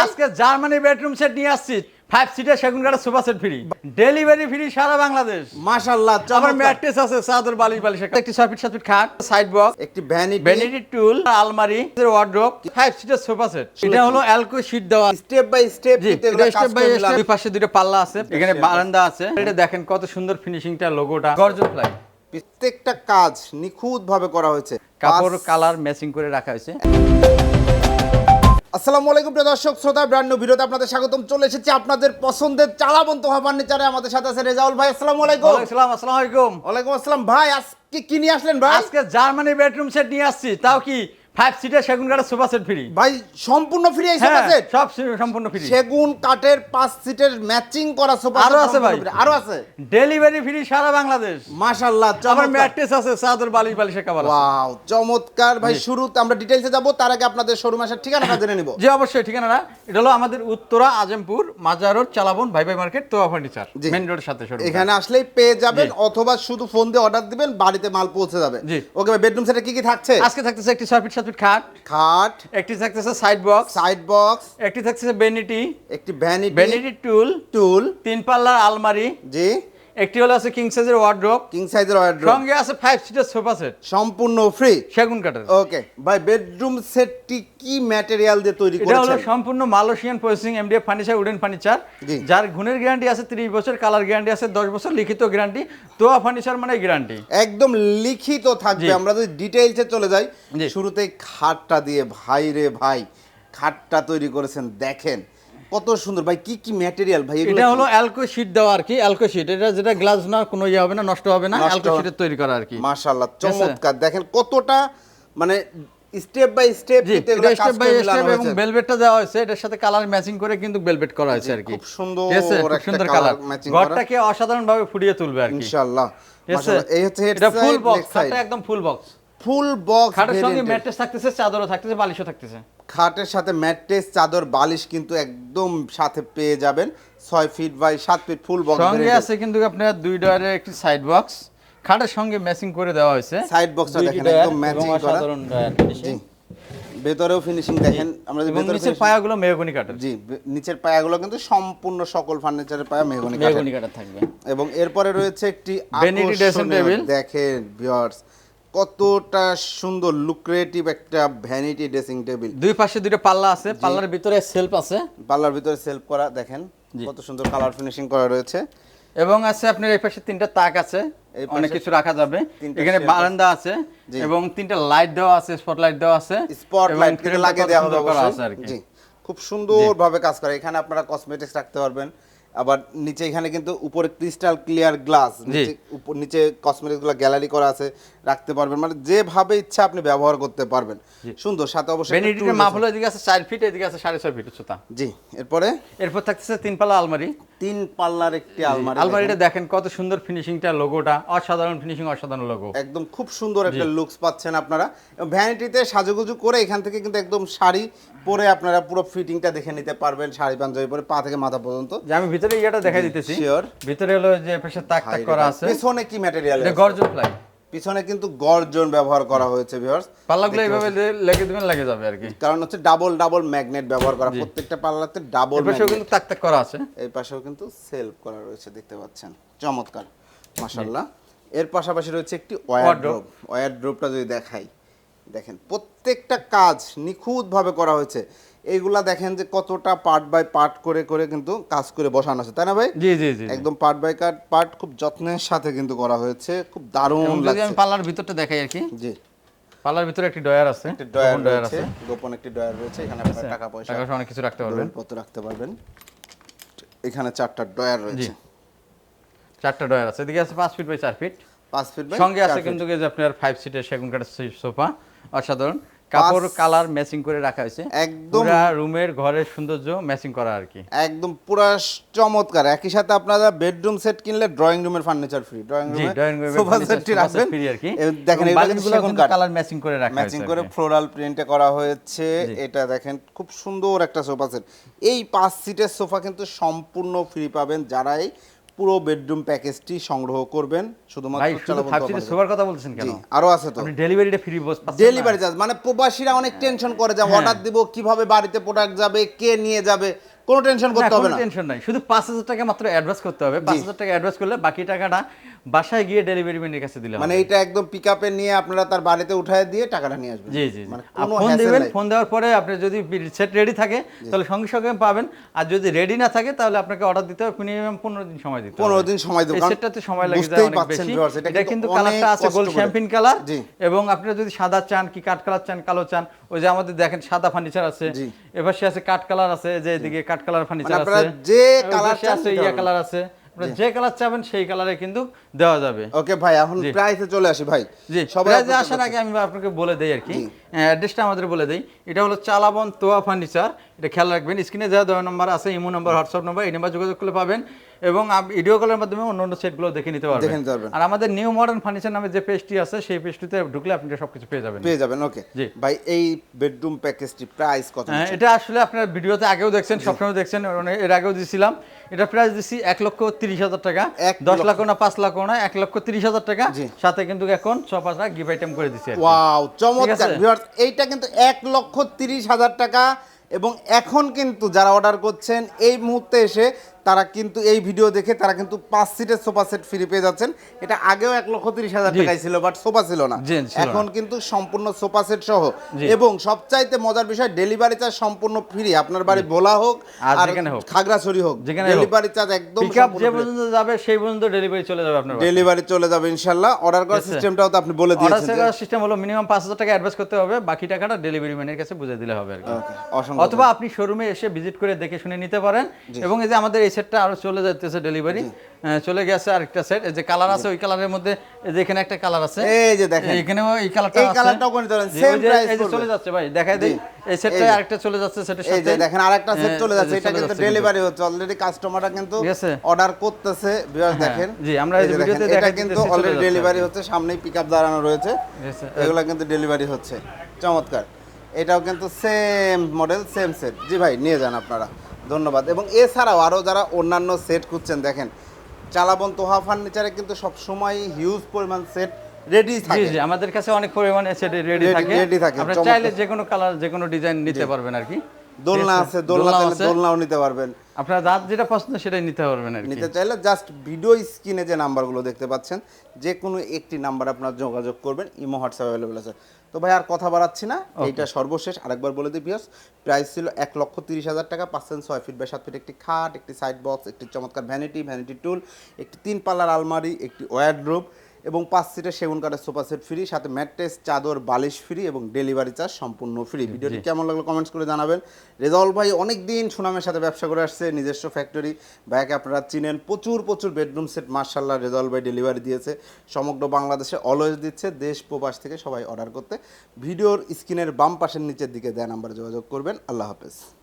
আজকে Germany bedroom set নিয়ে আসছি। ফাইভ সিটার সেগুন কাঠের sofa set free delivery free সারা বাংলাদেশ। মাশাআল্লাহ চমৎকার। ম্যাট্রেস আছে চাদর বালিশ বালিশ একটি ছয় ফিট সাত ফিট খাট সাইড বক্স একটি ভ্যানিটি ভ্যানিটি টুল আলমারি wardrobe five seater sofa set এটা হলো অ্যালকো শীট দেওয়া। Step by step step by step দুই পাশে দুটো পাল্লা আছে এখানে বারান্দা আছে। এটা দেখেন কত সুন্দর ফিনিশিংটা লোগোটা গর্জন ফ্লাই প্রত্যেকটা কাজ নিখুঁত ভাবে করা হয়েছে। কাপড় কালার ম্যাচিং করে রাখা হয়েছে। আসসালামু আলাইকুম প্রিয় দর্শক শ্রোতা ব্র্যান্ড নিউ ভিডিওতে আপনাদের স্বাগতম। চলে এসেছি আপনাদের পছন্দের চালাবন্ত হওয়া ফার্নিচারে আমাদের সাথে আছে রেজাউল ভাই আসসালামু আলাইকুম। আসসালাম আসসালামু আলাইকুম। ওয়ালাইকুম আসসালাম। ভাই আজকে কি নিয়ে আসলেন ভাই? আজকে জার্মানি বেডরুম সেট নিয়ে আসছি তাও কি? ফাইভ সিটার সেগুন কাঠের সোফা সেট ফ্রি ভাই সম্পূর্ণ ফ্রি এই সোফা হ্যাঁ সেট সব সম্পূর্ণ ফ্রি সেগুন কাঠের পাঁচ সিটের ম্যাচিং করা সোফা আরও আছে ভাই। আরও আছে? ডেলিভারি ফ্রি সারা বাংলাদেশ। মাশাআল্লাহ চমৎকার। ম্যাট্রেস আছে চাদর বালিশ বালিশের কভার আছে। ওয়াও চমৎকার। ভাই শুরুতে আমরা ডিটেইলসে যাব তার আগে আপনাদের শোরুম আসার ঠিকানাটা জেনে নিব। জি অবশ্যই ঠিকানা না এটা হলো আমাদের উত্তরা আজমপুর মাজার রোড চালাবন ভাই ভাই মার্কেট তোয়া ফার্নিচার। মেন রোডের সাথে শুরু এখানে আসলেই পেয়ে যাবেন অথবা শুধু ফোন দিয়ে অর্ডার দিবেন বাড়িতে মাল পৌঁছে যাবে। জি। ওকে ভাই বেডরুম সেটে কি কি থাকছে? আজকে থাকতেছে একটি ফিট সাত ফিট খাট খাট একটি থাকতেছে সাইড বক্স সাইড বক্স একটি থাকতেছে ভ্যানিটি একটি ভ্যানিটি ভ্যানিটি টুল টুল তিন পাল্লার আলমারি জি। একটি হলো আছে কিং সাইজের ওয়ার্ড্রোপ কিং সাইজের ওয়ার্ড্রোব সঙ্গে আছে ফাইভ সিটার সোফা সেট সম্পূর্ণ ফ্রি সেগুন কাঠের ওকে ভাই বেডরুম সেটটি কি ম্যাটেরিয়াল দিয়ে তৈরি করেছেন এটা হলো সম্পূর্ণ Malaysian processing MDF furniture wooden furniture যার গুণের গ্যারান্টি আছে 30 বছর কালার গ্যারান্টি আছে 10 বছর লিখিত গ্যারান্টি তোয়া ফার্নিচার মানে গ্যারান্টি একদম লিখিত থাকবে। আমরা যদি ডিটেইলসে চলে যাই। শুরুতেই খাটটা দিয়ে ভাই রে ভাই খাটটা তৈরি করেছেন দেখেন। কত সুন্দর। ভাই কি কি ম্যাটেরিয়াল ভাই এটা হলো অ্যালকো শীট দেওয়া আর কি অ্যালকো শীট এটা যেটা গ্লাস না কোনো ইয়ে হবে না নষ্ট হবে না অ্যালকো শীটের তৈরি করা আর কি। মাশাআল্লাহ চমৎকার। দেখেন কতটা মানে স্টেপ বাই স্টেপ এটা স্টেপ বাই স্টেপ এবং বেলভেটটা দেওয়া হয়েছে এটার সাথে কালার ম্যাচিং করে কিন্তু বেলভেট করা হয়েছে আর কি। খুব সুন্দর খুব সুন্দর কালার matching করা। ঘরটাকে অসাধারণ ভাবে ফুটিয়ে তুলবে আর কি। ইনশাআল্লাহ। মাশাআল্লাহ এই হচ্ছে এটা ফুল বক্স খাটটা একদম ফুল বক্স ফুল বক্স খাটের সঙ্গে ম্যাট্রেস থাকতেছে চাদরও থাকতেছে বালিশও থাকতেছে। খাটের সাথে ম্যাট্রেস চাদর বালিশ কিন্তু একদম সাথে পেয়ে যাবেন। ছয় ফিট বাই সাত ফিট ফুল বক্স সঙ্গে আছে কিন্তু আপনার দুই ডয়ারের একটি সাইড বক্স খাটের সঙ্গে ম্যাচিং করে দেওয়া হয়েছে। সাইড বক্সটা দেখেন একদম ম্যাচিং করা। জি। ভেতরেও ফিনিশিং দেখেন আমরা এবং ভেতরে নিচের পায়াগুলো মেহগনি কাঠের। জি নিচের পায়াগুলো কিন্তু সম্পূর্ণ সকল ফার্নিচারের পায়া মেহগনি কাঠের। মেহগনি কাঠের থাকবে। এবং এরপরে রয়েছে একটি dressing আকর্ষণীয়- table। দেখেন ভিউয়ার্স কতটা সুন্দর লুক্রেটিভ একটা ভ্যানিটি ড্রেসিং টেবিল দুই পাশে দুটো পাল্লা আছে পাল্লার ভিতরে সেলফ আছে। পার্লার ভিতরে সেলফ করা দেখেন কত সুন্দর কালার ফিনিশিং করা রয়েছে। এবং আছে আপনার এই পাশে তিনটা তাক আছে অনেক কিছু রাখা যাবে। এখানে বারান্দা আছে এবং তিনটা লাইট দেওয়া আছে স্পটলাইট দেওয়া আছে। স্পট এবং লাইট frame লাগিয়ে দেওয়া হবে আছে আর কি। জি। খুব সুন্দরভাবে কাজ করে। এখানে আপনারা কসমেটিক্স রাখতে পারবেন। আবার নিচে এখানে কিন্তু উপরে ক্রিস্টাল ক্লিয়ার গ্লাস নিচে কসমেটিক্সগুলো গ্যালারি করা আছে। রাখতে পারবেন। মানে যেভাবে ইচ্ছা আপনি ব্যবহার করতে পারবেন। সুন্দর সাথে অবশ্যই tools মাপ হলো এদিকে আছে চার ফিট এদিকে আছে সাড়ে ছয় ফিট উচ্চতা। জি এরপরে? এরপর থাকতেছে তিন পাল্লা আলমারি। তিন পাল্লার একটি আলমারি আলমারিটা দেখেন কত সুন্দর ফিনিশিংটা লোগোটা অসাধারণ ফিনিশিং অসাধারণ লোগো একদম খুব সুন্দর একটা লুকস পাচ্ছেন আপনারা। ভ্যানিটিতে সাজুগুজু করে এখান থেকে কিন্তু একদম শাড়ি পরে আপনারা পুরো ফিটিংটা দেখে নিতে পারবেন শাড়ি পাঞ্জাবি পরে পা থেকে মাথা পর্যন্ত। যে আমি ভিতরে ইয়েটা দেখাই দিতেছি. ভিতরে হলো যে পাশে তাক তাক করা আছে। পিছনে কি ম্যাটেরিয়াল এটা গর্জন প্লাই পিছনে কিন্তু গর্জন ব্যবহার করা হয়েছে ভিউয়ার্স পাল্লাগুলো এইভাবে লেগে দিবেন লেগে যাবে আর কি। কারণ হচ্ছে ডাবল ডাবল ম্যাগনেট ব্যবহার করা। প্রত্যেকটা পাল্লাতে ডাবল এর পাশেও কিন্তু তাক তাক করা আছে। এই পাশেও কিন্তু সেলফ করা রয়েছে দেখতে পাচ্ছেন। চমৎকার। মাশাআল্লাহ। এর পাশাপাশি রয়েছে একটি ওয়ারড্রোব ওয়ারড্রোবটা যদি দেখাই। দেখেন প্রত্যেকটা কাজ নিখুঁতভাবে করা হয়েছে। এইগুলা দেখেন যে কতটা পার্ট বাই পার্ট করে করে কিন্তু কাজ করে বসানো আছে তাই না ভাই? জি জি জি একদম পার্ট বাই কাট পার্ট খুব যত্নের সাথে কিন্তু করা হয়েছে খুব দারুণ যদি আমি পাল্লার ভিতরটা দেখাই আর কি। জি। পাল্লার ভিতরে একটি ডয়ার আছে একটি ডয়ার ডয়ার আছে। গোপন একটি ডয়ার রয়েছে এখানে আপনারা টাকা পয়সা টাকা অনেক কিছু রাখতে পারবেন। দলিলপত্র রাখতে পারবেন। এখানে চারটা ডয়ার রয়েছে। চারটা ডয়ার আছে এদিকে আছে পাঁচ ফিট বাই চার ফিট পাঁচ ফিট বাই সঙ্গে আছে কিন্তু যে আপনার ফাইভ সিটের সেগুন কাঠের সোফা অসাধারণ। কাপড় কালার ম্যাচিং করে রাখা হয়েছে। একদম রুমের ঘরের সৌন্দর্য ম্যাচিং করা আর কি। একদম পুরা চমৎকার। একই সাথে আপনারা বেডরুম সেট কিনলে ড্রয়িং রুমের ফার্নিচার ফ্রি ড্রয়িং রুমে ড্রয়িং রুমের সোফা সেটটি রাখবেন। ফ্রি আর কি। দেখেন এগুলো কিন্তু সেগুন কালার ম্যাচিং করে রাখা ম্যাচিং করে। ফ্লোরাল প্রিন্টে করা হয়েছে। এটা দেখেন খুব সুন্দর একটা সোফা সেট এই পাঁচ সিটের সোফা কিন্তু সম্পূর্ণ ফ্রি পাবেন যারাই পুরো বেডরুম প্যাকেজটি সংগ্রহ করবেন শুধুমাত্র। সোফার কথা বলছেন কেন? আরও আছে তো। আপনি ডেলিভারিটা ফ্রি ডেলিভারি চার্জ মানে প্রবাসীরা অনেক টেনশন করে যে হঠাৎ অর্ডার দিব কীভাবে বাড়িতে প্রোডাক্ট যাবে কে নিয়ে যাবে। কোনো টেনশন করতে হবে না। টেনশন নাই। শুধু পাঁচ হাজার টাকা মাত্র অ্যাডভান্স করতে হবে। পাঁচ হাজার টাকা অ্যাডভান্স করলে বাকি টাকাটা বাসায় গিয়ে ডেলিভারি ম্যানের কাছে দিলে মানে এটা একদম পিকআপে নিয়ে আপনারা তার বাড়িতে উঠায় দিয়ে টাকাটা নিয়ে আসবেন। জি জি। মানে ফোন দিবেন ফোন দেওয়ার পরে আপনি যদি সেট রেডি থাকে তাহলে সঙ্গে সঙ্গে পাবেন। আর যদি রেডি না থাকে তাহলে আপনাকে অর্ডার দিতে হবে মিনিমাম পনেরো দিন সময় দিতে হবে। পনেরো দিন সময় দেবো সেটটাতে সময় লাগে যায় অনেক বেশি। এটা কিন্তু কালারটা আছে গোল্ড শ্যাম্পিন কালার। এবং আপনি যদি সাদা চান কি কাঠ কালার চান কালো চান ওই যে আমাদের দেখেন সাদা ফার্নিচার আছে। এবার সে আছে কাঠ কালার আছে যে এদিকে কাঠ কালার ফার্নিচার মানে আপনারা আছে। যে কালার আছে ইয়া কালার আছে। আপনারা যে কালার চাবেন সেই কালারে কিন্তু দেওয়া যাবে। ওকে ভাই এখন প্রাইসে চলে আসি ভাই। জি সবাই আসার আগে আমি আপনাকে বলে দেই আর কি। অ্যাড্রেসটা আমাদের বলে দেই। এটা হলো চালাবন তোয়া ফার্নিচার। এটা খেয়াল রাখবেন স্ক্রিনে যা দেওয়া নম্বর আছে ইমো নম্বর হোয়াটসঅ্যাপ নম্বর এই নাম্বার যোগাযোগ করলে পাবেন। এবং ভিডিও কলের মাধ্যমে অন্য অন্য সেটগুলো দেখে নিতে পারবেন। দেখে নিতে পারবেন। আর আমাদের নিউ মডার্ন ফার্নিচার নামে যে পেজটি আছে সেই পেজটিতে ঢুকলে আপনি সবকিছু পেয়ে যাবেন। পেয়ে যাবেন ওকে জি। ভাই এই বেডরুম প্যাকেজটি প্রাইস কত হ্যাঁ, এটা আসলে আপনার ভিডিওতে আগেও দেখছেন সবসময় দেখছেন মানে এর আগেও দিয়েছিলাম এটা প্রাইস দিচ্ছি এক লক্ষ তিরিশ হাজার টাকা। দশ লাখ না পাঁচ লাখ না এক লক্ষ তিরিশ হাজার টাকা। জি। সাথে কিন্তু এখন ছ পাঁচ লাখ গিভ আইটেম করে দিচ্ছি। ওয়াও চমৎকার। এইটা কিন্তু এক লক্ষ তিরিশ হাজার টাকা। এবং এখন কিন্তু যারা অর্ডার করছেন এই মুহূর্তে এসে তারা কিন্তু এই ভিডিও দেখে তারা কিন্তু পাঁচ সিটের সোফা সেট ফ্রি পেয়ে যাচ্ছেন। এটা আগেও এক লক্ষ তিরিশ হাজার টাকায় ছিল বাট সোফা ছিল না। এখন কিন্তু সম্পূর্ণ সোফা সেট সহ। এবং সবচাইতে মজার বিষয় ডেলিভারি চার্জ সম্পূর্ণ ফ্রি আপনার বাড়ি ভোলা হোক আর। খাগড়াছড়ি হোক ডেলিভারি চার্জ একদম যে পর্যন্ত যাবে সেই পর্যন্ত ডেলিভারি চলে যাবে আপনার ডেলিভারি চলে যাবে ইনশাল্লাহ অর্ডার করার। সিস্টেমটাও তো আপনি বলে অর্ডার দিয়েছেন করার সিস্টেম হলো মিনিমাম পাঁচ হাজার টাকা অ্যাডভান্স করতে হবে বাকি টাকাটা ডেলিভারি ম্যানের কাছে বুঝে দিলে হবে আর কি। অসংখ্য অথবা আপনি শোরুমে এসে ভিজিট করে দেখে শুনে নিতে পারেন। এবং এই যে আমাদের এই সেটটা আরও চলে যাচ্ছে ডেলিভারি চলে গেছে আরেকটা সেট এই যে কালার আছে ওই কালারের মধ্যে এই যে এখানে একটা কালার আছে। এই যে দেখেন। এখানেও এই কালারটা এই কালারটাও জি, same ওই যে- price এই যে চলে যাচ্ছে ভাই দেখাই দেই। এই সেটটা। আরেকটা চলে যাচ্ছে সেটার এই যে সাথে। দেখেন আরেকটা সেট হ্যাঁ, চলে যাচ্ছে। এটা কিন্তু ডেলিভারি হচ্ছে। অলরেডি কাস্টমাররা কিন্তু অর্ডার করতেছে। ভিউয়ার্স হ্যাঁ, দেখেন। জি, আমরা এই ভিডিওতে দেখাই কিন্তু অলরেডি ডেলিভারি। হচ্ছে। সামনেই পিকআপ দাঁড়ানো রয়েছে? এগুলো কিন্তু ডেলিভারি হচ্ছে। চমৎকার। এটাও কিন্তু সেম মডেল সেম সেট জি ভাই নিয়ে যান আপনারা। ধন্যবাদ। এবং এছাড়াও আরও যারা অন্যান্য সেট খুঁজছেন দেখেন চালাবন তোহা ফার্নিচারে কিন্তু সব সময় হিউজ পরিমাণ সেট রেডি থাকে। জি আমাদের কাছে অনেক পরিমাণে সেট রেডি থাকে। ready থাকে, আপনারা চাইলে যে কোনো কালার যে কোনো ডিজাইন নিতে পারবেন আর কি। দোলনা আছে দোলনা আছে। দোলনাও নিতে পারবেন। আপনার যেটা পছন্দ সেটাই নিতে পারবেন আর নিতে চাইলে জাস্ট ভিডিও স্ক্রিনে যে নাম্বারগুলো দেখতে পাচ্ছেন যে কোনো একটি নাম্বার আপনার যোগাযোগ করবেন ইমো হোয়াটসঅ্যাপ অ্যাভেলেবল আছে। তো ভাই আর কথা বাড়াচ্ছি না। এইটা সর্বশেষ। আরেকবার বলে দিই বিয়াস প্রাইস ছিল এক লক্ষ তিরিশ হাজার টাকা পার্সেন্ট ছয় ফিট বাই সাত ফিট একটি খাট একটি সাইড বক্স একটি চমৎকার ভ্যানিটি ভ্যানিটি টুল একটি তিন পাল্লার আলমারি একটি ওয়ারড্রোব এবং পাঁচ সিটের সেগুন কাঠের সোফা সেট ফ্রি সাথে ম্যাট্রেস চাদর বালিশ ফ্রি এবং ডেলিভারি চার্জ সম্পূর্ণ ফ্রি ভিডিওটি কেমন লাগল কমেন্টস করে জানাবেন। রেজাউল ভাই অনেক দিন সুনামের সাথে ব্যবসা করে আসছে নিজস্ব ফ্যাক্টরি ভাইকে আপনারা চিনেন প্রচুর প্রচুর বেডরুম সেট মার্শাল্লাহ রেজাউল ভাই ডেলিভারি দিয়েছে। সমগ্র বাংলাদেশে অলওয়েজ দিচ্ছে দেশ প্রবাস থেকে সবাই অর্ডার করতে। ভিডিওর স্ক্রিনের বাম পাশের নিচের দিকে দেয় নাম্বারে যোগাযোগ করবেন। আল্লাহ হাফেজ।